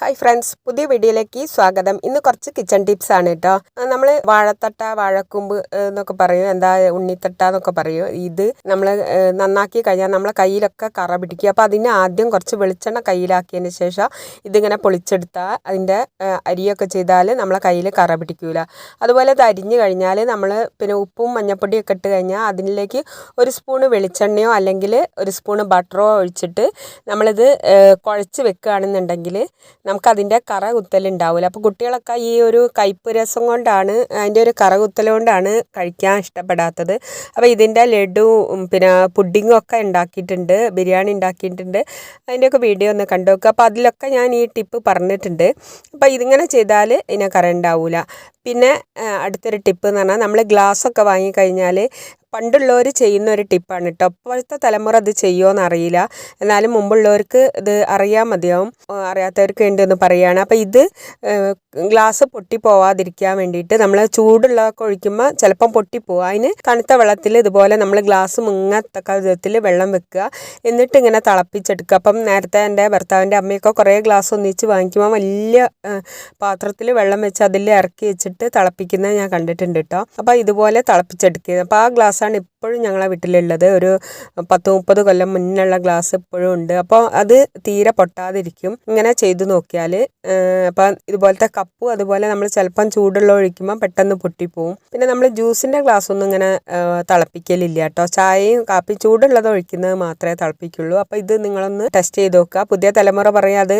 Hi friends പുതിയ വീഡിയോയിലേക്ക് സ്വാഗതം. ഇന്ന് കുറച്ച് കിച്ചൺ ടിപ്സ് ആണ് കേട്ടോ. നമ്മൾ വാഴത്തട്ട വാഴക്കുമ്പ് എന്നൊക്കെ പറയും. എന്താ ഉണ്ണിത്തട്ട എന്നൊക്കെ പറയും. ഇത് നമ്മൾ നന്നാക്കി കഴിഞ്ഞാൽ നമ്മളെ കയ്യിലൊക്കെ കറ പിടിക്കും. അപ്പോൾ അതിന് ആദ്യം കുറച്ച് വെളിച്ചെണ്ണ കയ്യിലാക്കിയതിന് ശേഷം ഇതിങ്ങനെ പൊളിച്ചെടുത്താൽ അതിന്റെ അരിയൊക്കെ ചെയ്താൽ നമ്മളെ കയ്യിൽ കറ പിടിക്കൂല. അതുപോലെ ഇത് അരിഞ്ഞ് കഴിഞ്ഞാൽ നമ്മൾ പിന്നെ ഉപ്പും മഞ്ഞപ്പൊടിയൊക്കെ ഇട്ട് കഴിഞ്ഞാൽ അതിലേക്ക് ഒരു സ്പൂണ് വെളിച്ചെണ്ണയോ അല്ലെങ്കിൽ ഒരു സ്പൂണ് ബട്ടറോ ഒഴിച്ചിട്ട് നമ്മളിത് കുഴച്ച് വെക്കുകയാണെന്നുണ്ടെങ്കിൽ നമുക്കതിന്റെ കറ കുത്തലുണ്ടാവില്ല അപ്പോൾ കുട്ടികളൊക്കെ ഈ ഒരു കയ്പ്പ് രസം കൊണ്ടാണ് അതിന്റെ ഒരു കറ കൊണ്ടാണ് കഴിക്കാൻ ഇഷ്ടപ്പെടാത്തത്. അപ്പോൾ ഇതിന്റെ ലഡു പിന്നെ പുഡിങ്ങും ഒക്കെ ഉണ്ടാക്കിയിട്ടുണ്ട് ബിരിയാണി ഉണ്ടാക്കിയിട്ടുണ്ട്. അതിന്റെയൊക്കെ വീഡിയോ ഒന്ന് കണ്ടു നോക്കുക അപ്പോൾ അതിലൊക്കെ ഞാൻ ഈ ടിപ്പ് പറഞ്ഞിട്ടുണ്ട്. അപ്പോൾ ഇതിങ്ങനെ ചെയ്താൽ ഇതിനെ കറ ഉണ്ടാവില്ല പിന്നെ അടുത്തൊരു ടിപ്പ് എന്ന് പറഞ്ഞാൽ നമ്മൾ ഗ്ലാസ്സൊക്കെ വാങ്ങിക്കഴിഞ്ഞാൽ പണ്ടുള്ളവർ ചെയ്യുന്ന ഒരു ടിപ്പാണ് കേട്ടോ ഇപ്പോഴത്തെ തലമുറ ഇത് ചെയ്യുമോയെന്ന് അറിയില്ല എന്നാലും മുമ്പുള്ളവർക്ക് ഇത് അറിയാൻ മതിയാവും. അറിയാത്തവർക്ക് വേണ്ടി ഒന്ന് പറയുകയാണ് അപ്പോൾ ഇത് ഗ്ലാസ് പൊട്ടി പോവാതിരിക്കാൻ വേണ്ടിയിട്ട് നമ്മൾ ചൂടുള്ളതൊക്കെ ഒഴിക്കുമ്പോൾ ചിലപ്പം പൊട്ടിപ്പോവും അതിന് തണുത്ത വെള്ളത്തിൽ ഇതുപോലെ നമ്മൾ ഗ്ലാസ് മുങ്ങത്തക്ക വിധത്തിൽ വെള്ളം വെക്കുക. എന്നിട്ട് ഇങ്ങനെ തിളപ്പിച്ചെടുക്കുക. അപ്പം നേരത്തെ എന്റെ ഭർത്താവിന്റെ അമ്മയൊക്കെ കുറേ ഗ്ലാസ് ഒന്നിച്ച് വാങ്ങിക്കുമ്പോൾ വലിയ പാത്രത്തിൽ വെള്ളം വെച്ച് അതിൽ ഇറക്കി വെച്ചിട്ട് തിളപ്പിക്കുന്നത് ഞാൻ കണ്ടിട്ടുണ്ട് കേട്ടോ അപ്പോൾ ഇതുപോലെ തിളപ്പിച്ചെടുക്കുക അപ്പോൾ ആ ഗ്ലാസ്സാണ് ഇപ്പോഴും ഞങ്ങളെ വീട്ടിലുള്ളത്. ഒരു പത്ത് മുപ്പത് കൊല്ലം മുന്നുള്ള ഗ്ലാസ് ഇപ്പോഴും ഉണ്ട്. അപ്പോൾ അത് തീരെ പൊട്ടാതിരിക്കും. ഇങ്ങനെ ചെയ്തു നോക്കിയാൽ അപ്പോൾ ഇതുപോലത്തെ കപ്പും അതുപോലെ നമ്മൾ ചിലപ്പം ചൂടുള്ള ഒഴിക്കുമ്പോൾ പെട്ടെന്ന് പൊട്ടിപ്പോവും. പിന്നെ നമ്മൾ ജ്യൂസിന്റെ ഗ്ലാസ് ഒന്നും ഇങ്ങനെ തിളപ്പിക്കലില്ല കേട്ടോ. ചായയും കാപ്പി ചൂടുള്ളത് ഒഴിക്കുന്നത് മാത്രമേ തിളപ്പിക്കുള്ളൂ. അപ്പോൾ ഇത് നിങ്ങളൊന്ന് ടെസ്റ്റ് ചെയ്ത് നോക്കുക. പുതിയ തലമുറ പറയാം അത്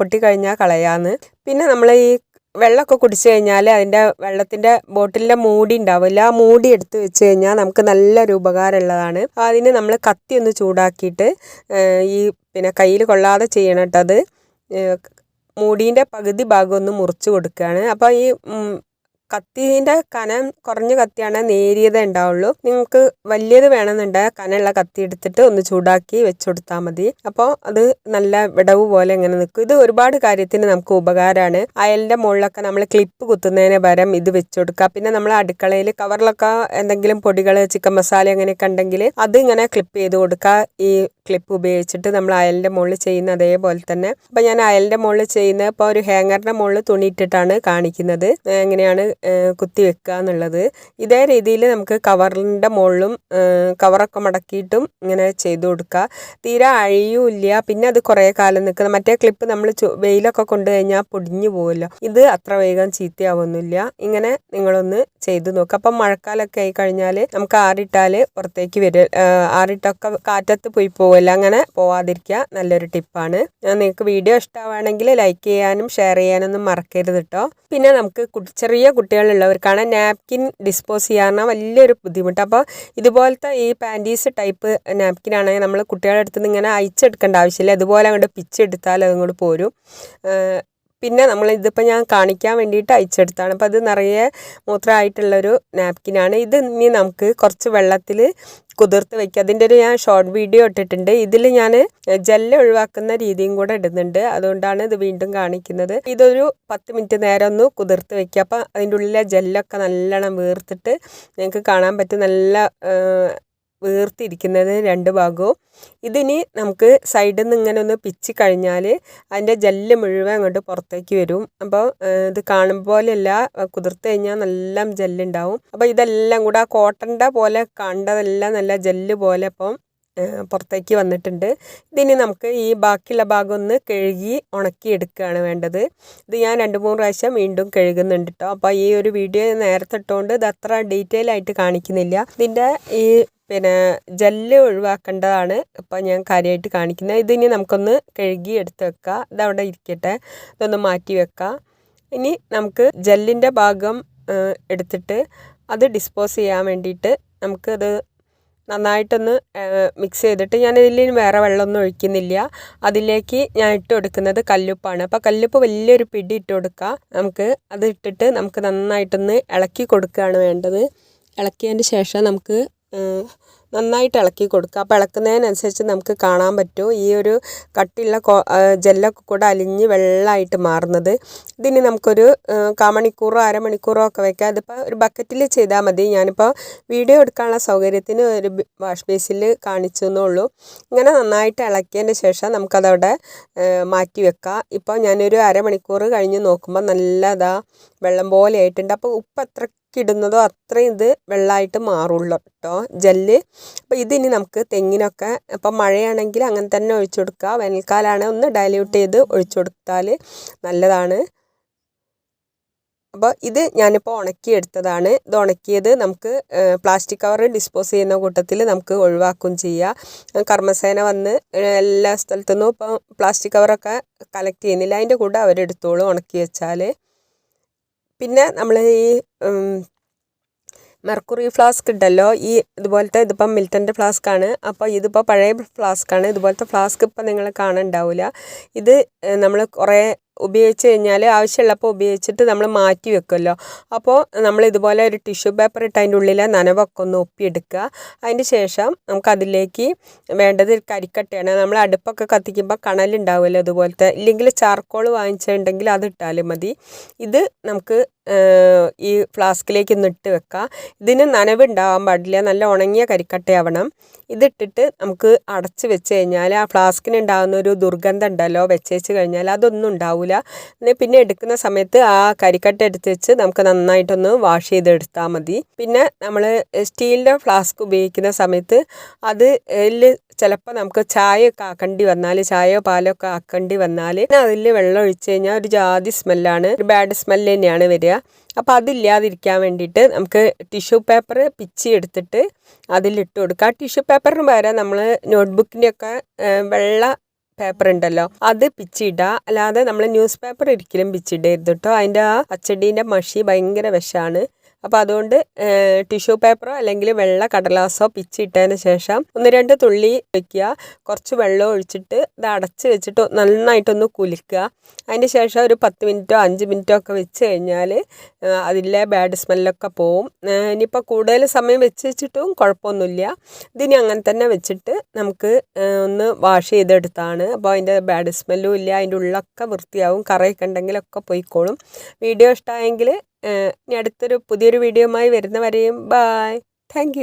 പൊട്ടിക്കഴിഞ്ഞാൽ കളയാന്ന്. പിന്നെ നമ്മൾ ഈ വെള്ളമൊക്കെ കുടിച്ചു കഴിഞ്ഞാൽ അതിന്റെ വെള്ളത്തിന്റെ ബോട്ടിലിന്റെ മൂടി ഉണ്ടാവില്ല. ആ മൂടി എടുത്ത് വെച്ച് കഴിഞ്ഞാൽ നമുക്ക് നല്ലൊരു ഉപകാരമുള്ളതാണ്. അതിന് നമ്മൾ കത്തി ഒന്ന് ചൂടാക്കിയിട്ട് ഈ പിന്നെ കയ്യിൽ കൊള്ളാതെ ചെയ്യണം കേട്ടോ അത്. ഏഹ്, മൂടീന്റെ പകുതി ഭാഗം ഒന്ന് മുറിച്ച് കൊടുക്കുകയാണ്. അപ്പോൾ ഈ കത്തീന്റെ കനം കുറഞ്ഞ കത്തിയാണ് നേരിയതേ ഉണ്ടാവുള്ളൂ. നിങ്ങൾക്ക് വലിയത് വേണമെന്നുണ്ടെങ്കിൽ കനമുള്ള കത്തി എടുത്തിട്ട് ഒന്ന് ചൂടാക്കി വെച്ച് കൊടുത്താൽ മതി. അപ്പോൾ അത് നല്ല വിടവ് പോലെ ഇങ്ങനെ നിൽക്കും. ഇത് ഒരുപാട് കാര്യത്തിന് നമുക്ക് ഉപകാരമാണ്. അയലിന്റെ മുകളിലൊക്കെ നമ്മൾ ക്ലിപ്പ് കുത്തുന്നതിന് പകരം ഇത് വെച്ച് കൊടുക്കുക പിന്നെ നമ്മൾ അടുക്കളയിൽ കവറിലൊക്കെ എന്തെങ്കിലും പൊടികൾ ചിക്കൻ മസാല അങ്ങനെയൊക്കെ ഉണ്ടെങ്കിൽ അത് ഇങ്ങനെ ക്ലിപ്പ് ചെയ്ത് കൊടുക്കുക. ഈ ക്ലിപ്പ് ഉപയോഗിച്ചിട്ട് നമ്മൾ അയലിന്റെ മുകളിൽ ചെയ്യുന്ന അതേപോലെ തന്നെ. അപ്പോൾ ഞാൻ അയലിന്റെ മുകളിൽ ചെയ്യുന്ന ഇപ്പോൾ ഒരു ഹാങ്ങറിന്റെ മുകളിൽ തുണിയിട്ടിട്ടാണ് കാണിക്കുന്നത്. എങ്ങനെയാണ് കുത്തി വെക്കുക എന്നുള്ളത്. ഇതേ രീതിയിൽ നമുക്ക് കവറിന്റെ മുകളിലും കവറൊക്കെ മടക്കിയിട്ടും ഇങ്ങനെ ചെയ്തു കൊടുക്കുക. തീരെ അഴിയൂല്ല പിന്നെ അത് കുറേ കാലം നിൽക്കുന്നത് മറ്റേ ക്ലിപ്പ് നമ്മൾ വെയിലൊക്കെ കൊണ്ടു കഴിഞ്ഞാൽ പൊടിഞ്ഞു പോകുമല്ലോ ഇത് അത്ര വേഗം ചീത്തയാവുന്നില്ല ഇങ്ങനെ നിങ്ങളൊന്ന് ചെയ്തു നോക്കുക. അപ്പം മഴക്കാലമൊക്കെ ആയി കഴിഞ്ഞാൽ നമുക്ക് ആറിട്ടാൽ പുറത്തേക്ക് വരും ആറിട്ടൊക്കെ കാറ്റത്ത് പോയി പോവില്ല അങ്ങനെ പോവാതിരിക്കുക നല്ലൊരു ടിപ്പാണ്. നിങ്ങൾക്ക് വീഡിയോ ഇഷ്ടമാണെങ്കിൽ ലൈക്ക് ചെയ്യാനും ഷെയർ ചെയ്യാനൊന്നും മറക്കരുത് കേട്ടോ പിന്നെ നമുക്ക് ചെറിയ കുട്ടികളുള്ളവർക്കാണ് നാപ്കിൻ ഡിസ്പോസ് ചെയ്യാറുന്ന വലിയൊരു ബുദ്ധിമുട്ട്. അപ്പോൾ ഇതുപോലത്തെ ഈ പാന്റീസ് ടൈപ്പ് നാപ്കിൻ ആണെങ്കിൽ നമ്മൾ കുട്ടികളുടെ അടുത്ത് നിന്ന് ഇങ്ങനെ അയച്ചെടുക്കേണ്ട ആവശ്യമില്ല. ഇതുപോലെ അങ്ങോട്ട് പിച്ചെടുത്താൽ അതങ്ങോട്ട് പോരും. പിന്നെ നമ്മൾ ഇതിപ്പോൾ ഞാൻ കാണിക്കാൻ വേണ്ടിയിട്ട് അയച്ചെടുത്താണ്. അപ്പോൾ അത് നിറയെ മൂത്രമായിട്ടുള്ളൊരു നാപ്കിനാണ്. ഇത് ഇനി നമുക്ക് കുറച്ച് വെള്ളത്തിൽ കുതിർത്ത് വെക്കുക. അതിന്റെ ഒരു ഞാൻ ഷോർട്ട് വീഡിയോ ഇട്ടിട്ടുണ്ട്. ഇതിൽ ഞാൻ ജെല്ല് ഒഴിവാക്കുന്ന രീതിയും കൂടെ ഇടുന്നുണ്ട്. അതുകൊണ്ടാണ് ഇത് വീണ്ടും കാണിക്കുന്നത്. ഇതൊരു പത്ത് മിനിറ്റ് നേരം ഒന്ന് കുതിർത്ത് വെക്കുക. അപ്പം അതിന്റെ ഉള്ളിലെ ജെല്ലൊക്കെ നല്ലോണം വീർത്തിട്ട് നിങ്ങൾക്ക് കാണാൻ പറ്റും. നല്ല വീർത്തിരിക്കുന്നത് രണ്ട് ഭാഗവും. ഇതിനി നമുക്ക് സൈഡിൽ നിന്ന് ഇങ്ങനെ ഒന്ന് പിച്ച് കഴിഞ്ഞാൽ അതിന്റെ ജെല്ല് മുഴുവൻ അങ്ങോട്ട് പുറത്തേക്ക് വരും. അപ്പോൾ ഇത് കാണും പോലെയല്ല. കുതിർത്ത് കഴിഞ്ഞാൽ നല്ല ജെല്ലുണ്ടാവും അപ്പോൾ ഇതെല്ലാം കൂടെ ആ കോട്ടന്റെ പോലെ കണ്ടതെല്ലാം നല്ല ജെല്ല് പോലെ. അപ്പം പുറത്തേക്ക് വന്നിട്ടുണ്ട്. ഇതിനി നമുക്ക് ഈ ബാക്കിയുള്ള ഭാഗം ഒന്ന് കഴുകി ഉണക്കി എടുക്കുകയാണ് വേണ്ടത്. ഇത് ഞാൻ രണ്ട് മൂന്ന് പ്രാവശ്യം വീണ്ടും കഴുകുന്നുണ്ട് കേട്ടോ അപ്പോൾ ഈ ഒരു വീഡിയോ നേരത്തെ ഇട്ടുകൊണ്ട് ഇത് അത്ര ഡീറ്റെയിൽ ആയിട്ട് കാണിക്കുന്നില്ല. ഇതിന്റെ ഈ പിന്നെ ജെല്ല് ഒഴിവാക്കേണ്ടതാണ് ഇപ്പം ഞാൻ കാര്യമായിട്ട് കാണിക്കുന്നത്. ഇതിനി നമുക്കൊന്ന് കഴുകി എടുത്ത് വെക്കുക ഇതവിടെ ഇരിക്കട്ടെ. ഇതൊന്ന് മാറ്റി വെക്കാം. ഇനി നമുക്ക് ജെല്ലിന്റെ ഭാഗം എടുത്തിട്ട് അത് ഡിസ്പോസ് ചെയ്യാൻ വേണ്ടിയിട്ട് നമുക്കത് നന്നായിട്ടൊന്ന് മിക്സ് ചെയ്തിട്ട് ഞാൻ ഇതിൽ വേറെ വെള്ളമൊന്നും ഒഴിക്കുന്നില്ല. അതിലേക്ക് ഞാൻ ഇട്ട് കൊടുക്കുന്നത് കല്ലുപ്പാണ്. അപ്പോൾ കല്ലുപ്പ് വലിയൊരു പിടി ഇട്ട് കൊടുക്കുക നമുക്ക് അത് ഇട്ടിട്ട് നമുക്ക് നന്നായിട്ടൊന്ന് ഇളക്കി കൊടുക്കുകയാണ് വേണ്ടത്. ഇളക്കിയതിന് ശേഷം നമുക്ക് നന്നായിട്ട് ഇളക്കി കൊടുക്കുക. അപ്പോൾ ഇളക്കുന്നതിനനുസരിച്ച് നമുക്ക് കാണാൻ പറ്റും. ഈ ഒരു കട്ടിയുള്ള ജെല്ലൊക്കെ കൂടെ അലിഞ്ഞ് വെള്ളമായിട്ട് മാറുന്നത്. ഇതിന് നമുക്കൊരു കാമണിക്കൂറോ അരമണിക്കൂറോ ഒക്കെ വെക്കാം. അതിപ്പോൾ ഒരു ബക്കറ്റിൽ ചെയ്താൽ മതി. ഞാനിപ്പോൾ വീഡിയോ എടുക്കാനുള്ള സൗകര്യത്തിന് ഒരു വാഷ് ബേസിൽ കാണിച്ചു എന്നുള്ളൂ. ഇങ്ങനെ നന്നായിട്ട് ഇളക്കിയതിന് ശേഷം നമുക്കതവിടെ മാറ്റി വെക്കാം. ഇപ്പോൾ ഞാനൊരു അരമണിക്കൂർ കഴിഞ്ഞ് നോക്കുമ്പോൾ നല്ലതാ വെള്ളം പോലെ ആയിട്ടുണ്ട്. അപ്പോൾ ഉപ്പ് എത്രയ്ക്ക് ഇടുന്നതോ അത്രയും ഇത് വെള്ളമായിട്ട് മാറുള്ളൂ കേട്ടോ ജെല്ല്. അപ്പോൾ ഇതിനി നമുക്ക് തെങ്ങിനൊക്കെ ഇപ്പം മഴയാണെങ്കിൽ അങ്ങനെ തന്നെ ഒഴിച്ചു കൊടുക്കുക. വേനൽക്കാലമാണ് ഒന്ന് ഡയല്യൂട്ട് ചെയ്ത് ഒഴിച്ചു കൊടുത്താൽ നല്ലതാണ്. അപ്പോൾ ഇത് ഞാനിപ്പോൾ ഉണക്കിയെടുത്തതാണ് ഇത് ഉണക്കിയത് നമുക്ക് പ്ലാസ്റ്റിക് കവർ ഡിസ്പോസ് ചെയ്യുന്ന കൂട്ടത്തിൽ നമുക്ക് ഒഴിവാക്കും ചെയ്യുക കർമ്മസേന വന്ന് എല്ലാ സ്ഥലത്തുനിന്നും ഇപ്പം പ്ലാസ്റ്റിക് കവറൊക്കെ കളക്ട് ചെയ്യുന്നില്ല. അതിന്റെ കൂടെ അവരെടുത്തോളും ഉണക്കി വെച്ചാൽ പിന്നെ നമ്മൾ ഈ മെർക്കുറി ഫ്ലാസ്ക് ഉണ്ടല്ലോ ഈ ഇതുപോലത്തെ ഇതിപ്പം മിൽട്ടന്റെ ഫ്ലാസ്ക് ആണ് അപ്പോൾ ഇതിപ്പോൾ പഴയ ഫ്ലാസ്ക് ആണ് ഇതുപോലത്തെ ഫ്ലാസ്ക് ഇപ്പം നിങ്ങൾ കാണുന്നുണ്ടാവില്ല ഇത് നമ്മൾ കുറേ ഉപയോഗിച്ച് കഴിഞ്ഞാൽ ആവശ്യമുള്ളപ്പോൾ ഉപയോഗിച്ചിട്ട് നമ്മൾ മാറ്റി വെക്കുമല്ലോ അപ്പോൾ നമ്മൾ ഇതുപോലെ ഒരു ടിഷ്യൂ പേപ്പർ ഇട്ട് അതിന്റെ ഉള്ളിലെ നനവൊക്കെ ഒന്ന് ഒപ്പിയെടുക്കുക. അതിന് ശേഷം നമുക്ക് അതിലേക്ക് വേണ്ടത് കരിക്കട്ടയാണ്. നമ്മൾ അടുപ്പൊക്കെ കത്തിക്കുമ്പോൾ കണലുണ്ടാവുമല്ലോ അതുപോലത്തെ ഇല്ലെങ്കിൽ ചാർക്കോൾ വാങ്ങിച്ചിട്ടുണ്ടെങ്കിൽ അത് ഇട്ടാലും മതി. ഇത് നമുക്ക് ഈ ഫ്ലാസ്കിലേക്ക് ഒന്ന് ഇട്ട് വെക്കുക ഇതിന് നനവുണ്ടാവാൻ പാടില്ല. നല്ല ഉണങ്ങിയ കരിക്കട്ടയാവണം. ഇതിട്ടിട്ട് നമുക്ക് അടച്ച് വെച്ച് കഴിഞ്ഞാൽ ആ ഫ്ലാസ്കിന് ഉണ്ടാകുന്ന ഒരു ദുർഗന്ധം ഉണ്ടല്ലോ വെച്ചേച്ച് കഴിഞ്ഞാൽ അതൊന്നും ഉണ്ടാവില്ല പിന്നെ എടുക്കുന്ന സമയത്ത് ആ കരിക്കട്ട എടുത്ത് വെച്ച് നമുക്ക് നന്നായിട്ടൊന്ന് വാഷ് ചെയ്തെടുത്താൽ മതി. പിന്നെ നമ്മൾ സ്റ്റീലിന്റെ ഫ്ലാസ്ക് ഉപയോഗിക്കുന്ന സമയത്ത് അത് ചിലപ്പോൾ നമുക്ക് ചായ ഒക്കെ ആക്കേണ്ടി വന്നാൽ ചായയോ പാലോ ഒക്കെ ആക്കേണ്ടി വന്നാൽ അതിൽ വെള്ളം ഒഴിച്ച് കഴിഞ്ഞാൽ ഒരു ജാതി സ്മെല്ലാണ് ഒരു ബാഡ് സ്മെല്ല് തന്നെയാണ് വരിക. അപ്പോൾ അതില്ലാതിരിക്കാൻ വേണ്ടിയിട്ട് നമുക്ക് ടിഷ്യൂ പേപ്പർ പിച്ചി എടുത്തിട്ട് അതിലിട്ട് കൊടുക്കുക. ടിഷ്യൂ പേപ്പറിന് പകരം നമ്മൾ നോട്ട്ബുക്കിന്റെയൊക്കെ വെള്ള പേപ്പർ ഉണ്ടല്ലോ അത് പിച്ചിടുക അല്ലാതെ നമ്മൾ ന്യൂസ് പേപ്പർ ഒരിക്കലും പിച്ചിടരുത് കേട്ടോ അതിന്റെ ആ അച്ചടീന്റെ മഷി ഭയങ്കര വിഷമാണ് അപ്പോൾ അതുകൊണ്ട് ടിഷ്യൂ പേപ്പറോ അല്ലെങ്കിൽ വെള്ള കടലാസോ പിച്ചിട്ടതിന് ശേഷം ഒന്ന് രണ്ട് തുള്ളി വയ്ക്കുക കുറച്ച് വെള്ളം ഒഴിച്ചിട്ട് ഇത് അടച്ച് വെച്ചിട്ട് നന്നായിട്ടൊന്ന് കുലുക്കുക. അതിന് ശേഷം ഒരു പത്ത് മിനിറ്റോ അഞ്ച് മിനിറ്റോ ഒക്കെ വെച്ച് കഴിഞ്ഞാൽ അതിലെ ബാഡ് സ്മെല്ലൊക്കെ പോവും. ഇനിയിപ്പോൾ കൂടുതൽ സമയം വെച്ച് വെച്ചിട്ടും കുഴപ്പമൊന്നുമില്ല. ഇതിനി അങ്ങനെ തന്നെ വെച്ചിട്ട് നമുക്ക് ഒന്ന് വാഷ് ചെയ്തെടുത്താണ്. അപ്പോൾ അതിന്റെ ബാഡ് സ്മെല്ലും ഇല്ല അതിന്റെ ഉള്ളൊക്കെ വൃത്തിയാവും. കറയൊക്കെ ഉണ്ടെങ്കിലൊക്കെ പോയിക്കോളും. വീഡിയോ ഇഷ്ടമായെങ്കിൽ ഇനി അടുത്തൊരു പുതിയൊരു വീഡിയോയുമായി വരുന്നവരെയും ബായ് താങ്ക്